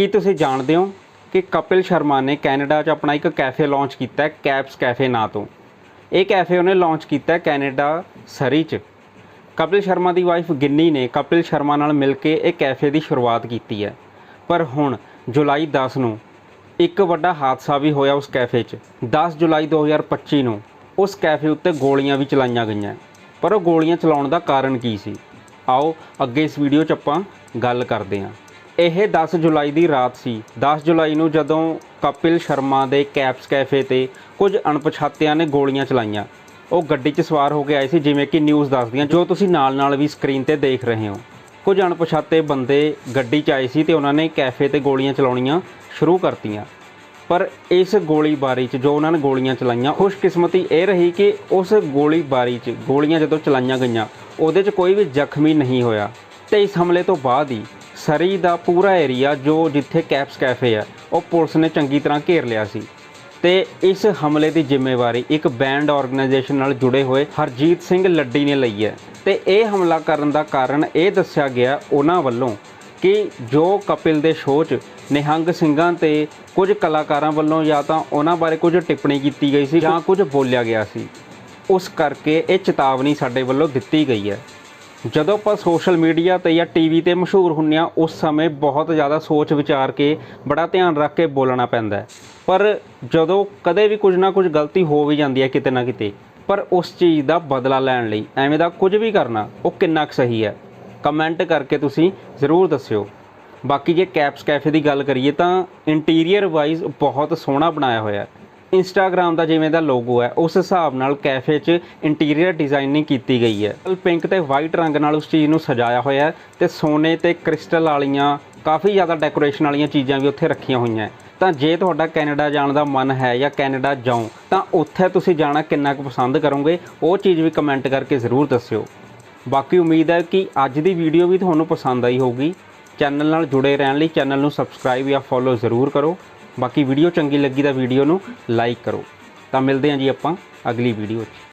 ਕੀ ਤੁਸੀਂ ਜਾਣਦੇ ਹੋ ਕਿ ਕਪਿਲ ਸ਼ਰਮਾ ਨੇ ਕੈਨੇਡਾ 'ਚ ਆਪਣਾ ਇੱਕ ਕੈਫੇ ਲਾਂਚ ਕੀਤਾ ਹੈ, ਕੈਪਸ ਕੈਫੇ ਨਾਂ ਤੋਂ? ਇਹ ਕੈਫੇ ਉਹਨੇ ਲਾਂਚ ਕੀਤਾ ਹੈ ਕੈਨੇਡਾ ਸਰੀ 'ਚ। ਕਪਿਲ ਸ਼ਰਮਾ ਦੀ ਵਾਈਫ ਗਿੰਨੀ ਨੇ ਕਪਿਲ ਸ਼ਰਮਾ ਨਾਲ ਮਿਲ ਕੇ ਇਹ ਕੈਫੇ ਦੀ ਸ਼ੁਰੂਆਤ ਕੀਤੀ ਹੈ। ਪਰ ਹੁਣ ਜੁਲਾਈ 10 ਨੂੰ ਇੱਕ ਵੱਡਾ ਹਾਦਸਾ ਵੀ ਹੋਇਆ ਉਸ ਕੈਫੇ 'ਚ। 10 ਜੁਲਾਈ 2025 ਨੂੰ ਉਸ ਕੈਫੇ ਉੱਤੇ ਗੋਲੀਆਂ ਵੀ ਚਲਾਈਆਂ ਗਈਆਂ। ਪਰ ਉਹ ਗੋਲੀਆਂ ਚਲਾਉਣ ਦਾ ਕਾਰਨ ਕੀ ਸੀ? ਆਓ ਅੱਗੇ ਇਸ ਵੀਡੀਓ 'ਚ ਆਪਾਂ ਗੱਲ ਕਰਦੇ ਹਾਂ। ਇਹ 10 ਜੁਲਾਈ ਦੀ ਰਾਤ ਸੀ। 10 ਜੁਲਾਈ ਨੂੰ ਜਦੋਂ ਕਪਿਲ ਸ਼ਰਮਾ ਦੇ ਕੈਪਸ ਕੈਫੇ ਤੇ ਕੁਝ ਅਣਪਛਾਤਿਆਂ ਨੇ ਗੋਲੀਆਂ ਚਲਾਈਆਂ, ਉਹ ਗੱਡੀ 'ਚ ਸਵਾਰ ਹੋ ਕੇ ਆਏ ਸੀ, ਜਿਵੇਂ ਕਿ ਨਿਊਜ਼ ਦੱਸਦੀਆਂ, ਜੋ ਤੁਸੀਂ ਨਾਲ-ਨਾਲ ਵੀ ਸਕਰੀਨ ਤੇ ਦੇਖ ਰਹੇ ਹੋ। ਕੁਝ ਅਣਪਛਾਤੇ ਬੰਦੇ ਗੱਡੀ 'ਚ ਆਏ ਸੀ ਤੇ ਉਹਨਾਂ ਨੇ ਕੈਫੇ ਤੇ ਗੋਲੀਆਂ ਚਲਾਉਣੀਆਂ ਸ਼ੁਰੂ ਕਰਤੀਆਂ। ਪਰ ਇਸ ਗੋਲੀਬਾਰੀ 'ਚ ਜੋ ਉਹਨਾਂ ਨੇ ਗੋਲੀਆਂ ਚਲਾਈਆਂ, ਖੁਸ਼ਕਿਸਮਤੀ ਇਹ ਰਹੀ ਕਿ ਉਸ ਗੋਲੀਬਾਰੀ 'ਚ ਗੋਲੀਆਂ ਜਦੋਂ ਚਲਾਈਆਂ ਗਈਆਂ, ਉਹਦੇ 'ਚ ਕੋਈ ਵੀ ਜ਼ਖਮੀ ਨਹੀਂ ਹੋਇਆ। ਤੇ ਇਸ ਹਮਲੇ ਤੋਂ ਬਾਅਦ ਹੀ ਸਰੀ ਦਾ ਪੂਰਾ ਏਰੀਆ ਜੋ ਜਿੱਥੇ ਕੈਪਸ ਕੈਫੇ ਹੈ ਉਹ ਪੁਲਿਸ ਨੇ ਚੰਗੀ ਤਰ੍ਹਾਂ ਘੇਰ ਲਿਆ ਸੀ। ਤੇ ਇਸ ਹਮਲੇ ਦੀ ਜ਼ਿੰਮੇਵਾਰੀ ਇੱਕ ਬੈਂਡ ਆਰਗੇਨਾਈਜੇਸ਼ਨ ਨਾਲ ਜੁੜੇ ਹੋਏ ਹਰਜੀਤ ਸਿੰਘ ਲੱਡੀ ਨੇ ਲਈ ਹੈ। ਤੇ ਇਹ ਹਮਲਾ ਕਰਨ ਦਾ ਕਾਰਨ ਇਹ ਦੱਸਿਆ ਗਿਆ ਉਹਨਾਂ ਵੱਲੋਂ ਕਿ ਜੋ ਕਪਿਲ ਦੇ ਸ਼ੋਅ 'ਚ ਨਿਹੰਗ ਸਿੰਘਾਂ ਤੇ ਕੁਝ ਕਲਾਕਾਰਾਂ ਵੱਲੋਂ ਜਾਂ ਤਾਂ ਉਹਨਾਂ ਬਾਰੇ ਕੁਝ ਟਿੱਪਣੀ ਕੀਤੀ ਗਈ ਸੀ ਜਾਂ ਕੁਝ ਬੋਲਿਆ ਗਿਆ ਸੀ, ਉਸ ਕਰਕੇ ਇਹ ਚੇਤਾਵਨੀ ਸਾਡੇ ਵੱਲੋਂ ਦਿੱਤੀ ਗਈ ਹੈ। ਜਦੋਂ ਆਪਾਂ ਸੋਸ਼ਲ ਮੀਡੀਆ ਤੇ ਜਾਂ ਟੀਵੀ ਤੇ ਮਸ਼ਹੂਰ ਹੁੰਨੇ ਆ, ਉਸ ਸਮੇਂ ਬਹੁਤ ਜ਼ਿਆਦਾ ਸੋਚ ਵਿਚਾਰ ਕੇ ਬੜਾ ਧਿਆਨ ਰੱਖ ਕੇ ਬੋਲਣਾ ਪੈਂਦਾ ਪਰ ਜਦੋਂ ਕਦੇ ਵੀ ਕੁਝ ਨਾ ਕੁਝ ਗਲਤੀ ਹੋ ਵੀ ਜਾਂਦੀ ਹੈ ਕਿਤੇ ਨਾ ਕਿਤੇ, ਪਰ ਉਸ ਚੀਜ਼ ਦਾ ਬਦਲਾ ਲੈਣ ਲਈ, ਐਵੇਂ ਦਾ ਕੁਝ ਵੀ ਕਰਨਾ, ਉਹ ਕਿੰਨਾ ਕੁ ਸਹੀ ਹੈ? ਕਮੈਂਟ ਕਰਕੇ ਤੁਸੀਂ ਜ਼ਰੂਰ ਦੱਸਿਓ। ਬਾਕੀ ਜੇ ਕੈਪਸ ਕੈਫੇ ਦੀ ਗੱਲ ਕਰੀਏ ਤਾਂ ਇੰਟੀਰੀਅਰ ਵਾਈਜ਼ ਬਹੁਤ ਸੋਹਣਾ ਬਣਾਇਆ ਹੋਇਆ ਹੈ। ਇੰਸਟਾਗ੍ਰam ਦਾ ਜਿਵੇਂ ਦਾ ਲੋਗੋ ਹੈ, ਉਸ ਹਿਸਾਬ ਨਾਲ ਕੈਫੇ 'ਚ ਇੰਟੀਰੀਅਰ ਡਿਜ਼ਾਈਨਿੰਗ ਕੀਤੀ ਗਈ ਹੈ। ਪਿੰਕ ਤੇ ਵਾਈਟ ਰੰਗ ਨਾਲ ਉਸ ਚੀਜ਼ ਨੂੰ ਸਜਾਇਆ ਹੋਇਆ ਹੈ ਤੇ ਸੋਨੇ ਤੇ ਕ੍ਰਿਸਟਲ ਵਾਲੀਆਂ ਕਾਫੀ ਜ਼ਿਆਦਾ ਡੈਕੋਰੇਸ਼ਨ ਵਾਲੀਆਂ ਚੀਜ਼ਾਂ ਵੀ ਉੱਥੇ ਰੱਖੀਆਂ ਹੋਈਆਂ ਤਾਂ ਜੇ ਤੁਹਾਡਾ ਕੈਨੇਡਾ ਜਾਣ ਦਾ ਮਨ ਹੈ ਜਾਂ ਕੈਨੇਡਾ ਜਾਓ, ਤਾਂ ਉੱਥੇ ਤੁਸੀਂ ਜਾਣਾ ਕਿੰਨਾ ਕੁ ਪਸੰਦ ਕਰੋਗੇ, ਉਹ ਚੀਜ਼ ਵੀ ਕਮੈਂਟ ਕਰਕੇ ਜ਼ਰੂਰ ਦੱਸਿਓ। ਬਾਕੀ ਉਮੀਦ ਹੈ ਕਿ ਅੱਜ ਦੀ ਵੀਡੀਓ ਵੀ ਤੁਹਾਨੂੰ ਪਸੰਦ ਆਈ ਹੋਊਗੀ। ਚੈਨਲ ਨਾਲ ਜੁੜੇ ਰਹਿਣ ਲਈ ਚੈਨਲ ਨੂੰ ਸਬਸਕ੍ਰਾਈਬ ਜਾਂ ਫੋਲੋ ਜ਼ਰੂਰ ਕਰੋ। ਬਾਕੀ ਵੀਡੀਓ ਚੰਗੀ ਲੱਗੀ ਤਾਂ ਵੀਡੀਓ ਨੂੰ ਲਾਈਕ ਕਰੋ। ਤਾਂ ਮਿਲਦੇ ਹਾਂ ਜੀ ਆਪਾਂ ਅਗਲੀ ਵੀਡੀਓ 'ਚ।